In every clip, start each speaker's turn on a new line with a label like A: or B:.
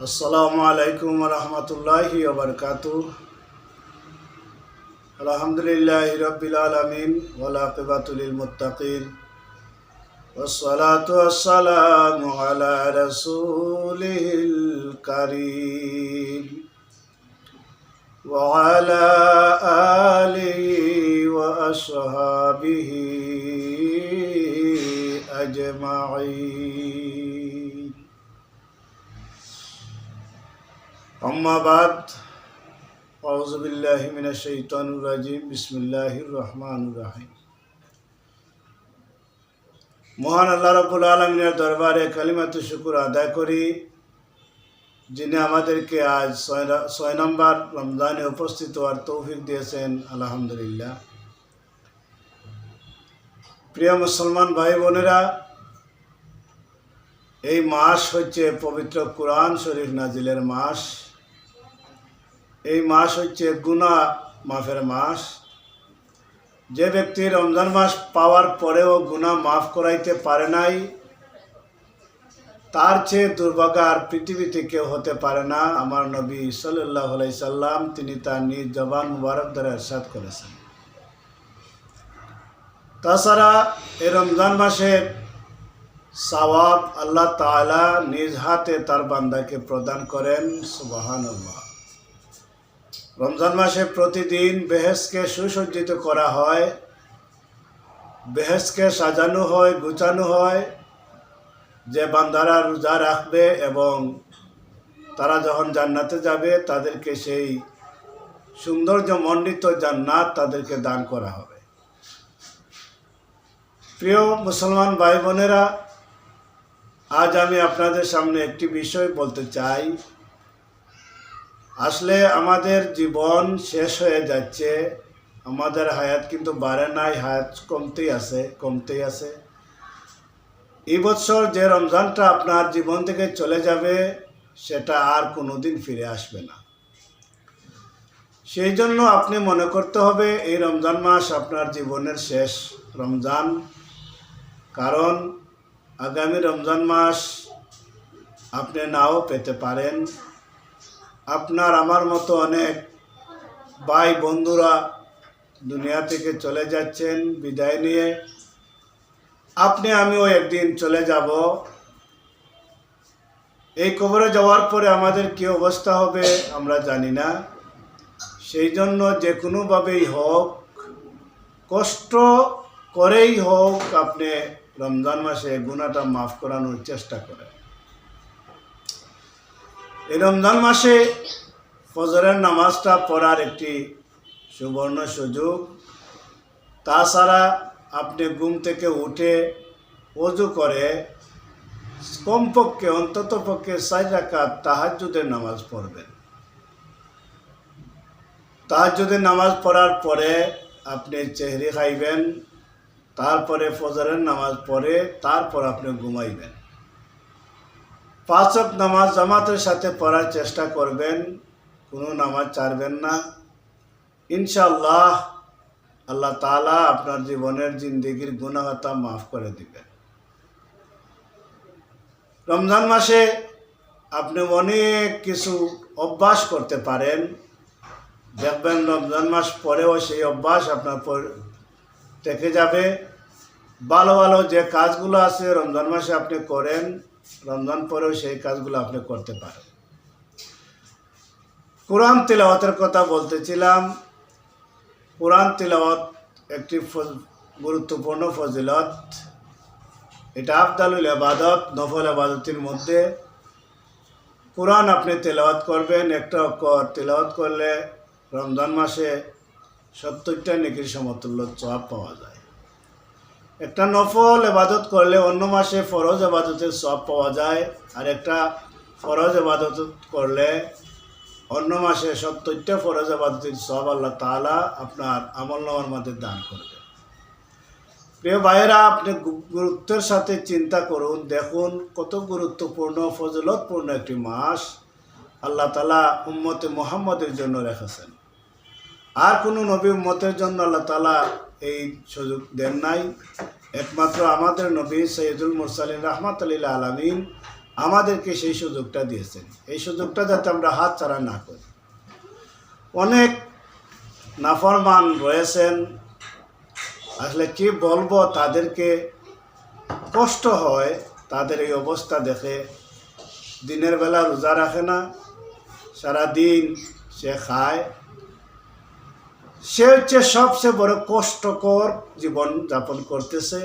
A: আসসালামু আলাইকুম রহমতুল্লাহি ওবরকাত আলহামদুলিল্লাহ রবিল আলমিন ওলাকিবাতুল মুতাকিন والصلاة والسلام على رسوله الكريم وعلى آله وأصحابه أجمعين আম্মাবাদ আউজবিল্লাহমিনা শৈতানুর রাজিম। বিসমিল্লাহির রহমানুর রাহিম। মহান আল্লাহ রবুল আলমিনের দরবারে কালিমাত শুকুর আদায় করি, যিনি আমাদেরকে আজ ছয় নম্বর রমজানে উপস্থিত হওয়ার তৌফিক দিয়েছেন, আলহামদুলিল্লাহ। প্রিয় মুসলমান ভাই বোনেরা, এই মাস হচ্ছে পবিত্র কোরআন শরীফ নাজিলের মাস। এই মাস হচ্ছে গুনা মাফের মাস। যে ব্যক্তি রমজান মাস পাওয়ার পরেও গুনাহ মাফ করাইতে পারে নাই, তার চেয়ে দুর্ভাগ্য আর পৃথিবীতে কেউ হতে পারে না। আমার নবী সাল্লাহ সাল্লাম, তিনি তার নিজ জবান মুবারক দ্বারা এরশাদ করেছেন। তাছাড়া এই রমজান মাসের সওয়াব আল্লাহ তাআলা নিজ হাতে তার বান্দাকে প্রদান করেন, সুবহানাল্লাহ। রমজান মাসে প্রতিদিন বেহেসকে সুসজ্জিত করা হয় বেহেসকে সাজানো হয়, গুছানো হয়, যে বান্দারা রোজা রাখবে এবং তারা যখন জান্নাতে যাবে, তাদেরকে সেই সৌন্দর্য মণ্ডিত জান্নাত তাদেরকে দান করা হবে। প্রিয় মুসলমান ভাই বোনেরা, আজ আমি আপনাদের সামনে একটি বিষয় বলতে চাই। আসলে আমাদের জীবন শেষ হয়ে যাচ্ছে। আমাদের হায়াত কিন্তু বাড়ে নাই, হায়াত কমতেই আছে কমতেই আছে। এই বছর যে রমজানটা আপনার জীবন থেকে চলে যাবে, সেটা আর কোনোদিন ফিরে আসবে না। সেই জন্য আপনি মনে করতে হবে, এই রমজান মাস আপনার জীবনের শেষ রমজান। কারণ আগামী রমজান মাস আপনি নাও পেতে পারেন। আপনার আমার মতো অনেক ভাই বন্ধুরা দুনিয়া থেকে চলে যাচ্ছেন বিদায় নিয়ে। আপনি, আমিও একদিন চলে যাব। এই কবরে যাওয়ার পরে আমাদের কী অবস্থা হবে আমরা জানি না। সেই জন্য যে কোনোভাবেই হোক, কষ্ট করেই হোক, আপনি রমজান মাসে গুণাটা মাফ করানোর চেষ্টা করেন। এই রমজান মাসে ফজরের নামাজটা পড়ার একটি সুবর্ণ সুযোগ। তাছাড়া আপনি ঘুম থেকে উঠে অজু করে কমপক্ষে, অন্তত পক্ষে রাকাত তাহাজ্জুদের নামাজ পড়বেন। তাহাজ্জুদের নামাজ পড়ার পরে আপনি চেহারি খাইবেন, তারপরে ফজরের নামাজ পড়ে তারপর আপনি ঘুমাইবেন। পাঁচক নামাজ জামাতের সাথে পড়ার চেষ্টা করবেন, কোনো নামাজ ছাড়বেন না। ইনশাল্লাহ আল্লাহ তাআলা আপনার জীবনের জিন্দিগির গুণাগতা মাফ করে দিবেন। রমজান মাসে আপনি অনেক কিছু অভ্যাস করতে পারেন। দেখবেন রমজান মাস পরেও সেই অভ্যাস আপনার থেকে যাবে। ভালো ভালো যে কাজগুলো আছে রমজান মাসে আপনি করেন, রমজান পরেও সেই কাজগুলো আপনি করতে পারেন। কোরআন তেলাওয়াতের কথা বলতেছিলাম। কোরআন তেলাওয়াত একটি গুরুত্বপূর্ণ ফজিলত। এটা আফদালুল আবাদত নফল আবাদতের মধ্যে। কোরআন আপনি তেলাওয়াত করবেন, একটা অক্ষর তেলাওয়াত করলে রমজান মাসে সত্তরটা নেকির সমতুল্য সওয়াব পাওয়া যায়। একটা নফল এবাদত করলে অন্য মাসে ফরজ এবাদতের সব পাওয়া যায়, আর একটা ফরজ এবাদত করলে অন্য মাসে সত্তরটা ফরজ এবাদতের সব আল্লাহ তাআলা আপনার আমল নামার মধ্যে দান করবে। প্রিয় ভাইয়েরা, আপনি গুরুত্বের সাথে চিন্তা করুন, দেখুন কত গুরুত্বপূর্ণ, ফজলতপূর্ণ একটি মাস আল্লাহ তালা উম্মতে মোহাম্মদের জন্য রেখেছেন। আর কোনো নবী উম্মতের জন্য আল্লাহ তালা এই সুযোগ দেন নাই। একমাত্র আমাদের নবী সৈয়দুল মুরসালিন রহমাত আলীল আলমিন আমাদেরকে সেই সুযোগটা দিয়েছেন। এই সুযোগটা যাতে আমরা হাত ছাড়া না করি। অনেক নাফরমান রয়েছেন। আসলে কি বলব, তাদেরকে কষ্ট হয়, তাদের এই অবস্থা দেখে। দিনের বেলা রোজা রাখে না, সারাদিন সে খায়। সে হচ্ছে সবচেয়ে বড় কষ্টকর জীবন যাপন করতেছে।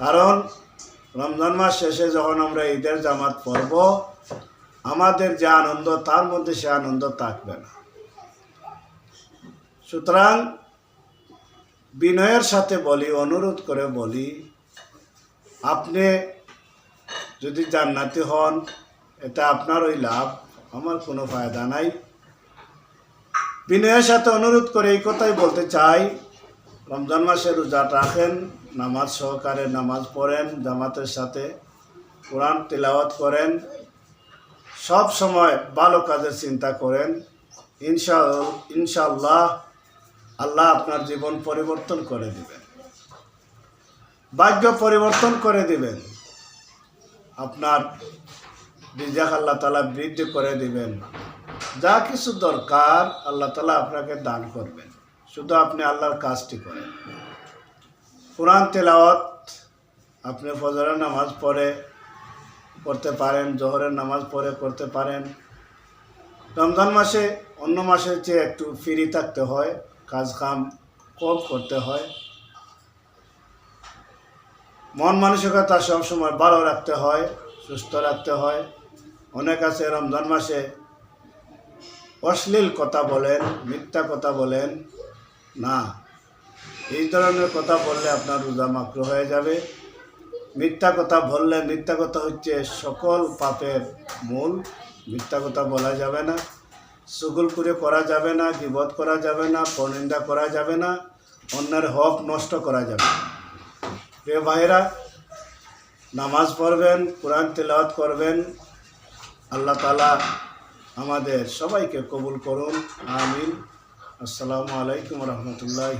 A: কারণ রমজান মাস শেষে যখন আমরা ঈদের জামাত পড়ব, আমাদের যে আনন্দ, তার মধ্যে সে আনন্দ থাকবে না। সুতরাং বিনয়ের সাথে বলি, অনুরোধ করে বলি, আপনি যদি জান্নাতি হন এটা আপনার ওই লাভ, আমার কোনো ফায়দা নাই। বিনয়ের সাথে অনুরোধ করে এই কথাই বলতে চাই। রমজান মাসে রোজা রাখেন, নামাজ সহকারে নামাজ পড়েন, জামাতের সাথে কোরআন তেলাওয়াত করেন, সব সময় ভালো কাজের চিন্তা করেন। ইনশা ইনশাল্লাহ আল্লাহ আপনার জীবন পরিবর্তন করে দিবেন। ভাগ্য পরিবর্তন করে দিবেন। আপনার রিজাক আল্লাহ তালা বৃদ্ধি করে দিবেন। যা কিছু দরকার আল্লাহ তালা আপনাকে দান করবেন। শুধু আপনি আল্লাহর কাজটি করেন। কোরআন তেলাওয়াত, আপনি ফজরের নামাজ পড়ে করতে পারেন, জোহরের নামাজ পড়ে, করতে পারেন। রমজান মাসে, অন্য মাসের চেয়ে একটু ফ্রি থাকতে হয় কাজ কাম কম করতে হয়। মন মানসিকতা সবসময় ভালো রাখতে হয়, সুস্থ রাখতে হয়। অনেক আছে রমজান মাসে অশ্লীল কথা বলেন, মিথ্যা কথা বলেন, না। এই ধরনের কথা বললে আপনার রোজা মাকরু হয়ে যাবে। মিথ্যা কথা বললে, মিথ্যা কথা হচ্ছে সকল পাপের মূল। মিথ্যা কথা বলা যাবে না। সুগুল করে করা যাবে না বিপদ করা যাবে না, পরনিন্দা করা যাবে না, অন্যের হক নষ্ট করা যাবে। প্রিয় ভাইরা নামাজ পড়বেন, কোরআন তেলাওয়াত করবেন, আল্লাহ তালা আমাদের সবাইকে কবুল করুন। আমিন। আসসালামু আলাইকুম রহমতুল্লাহ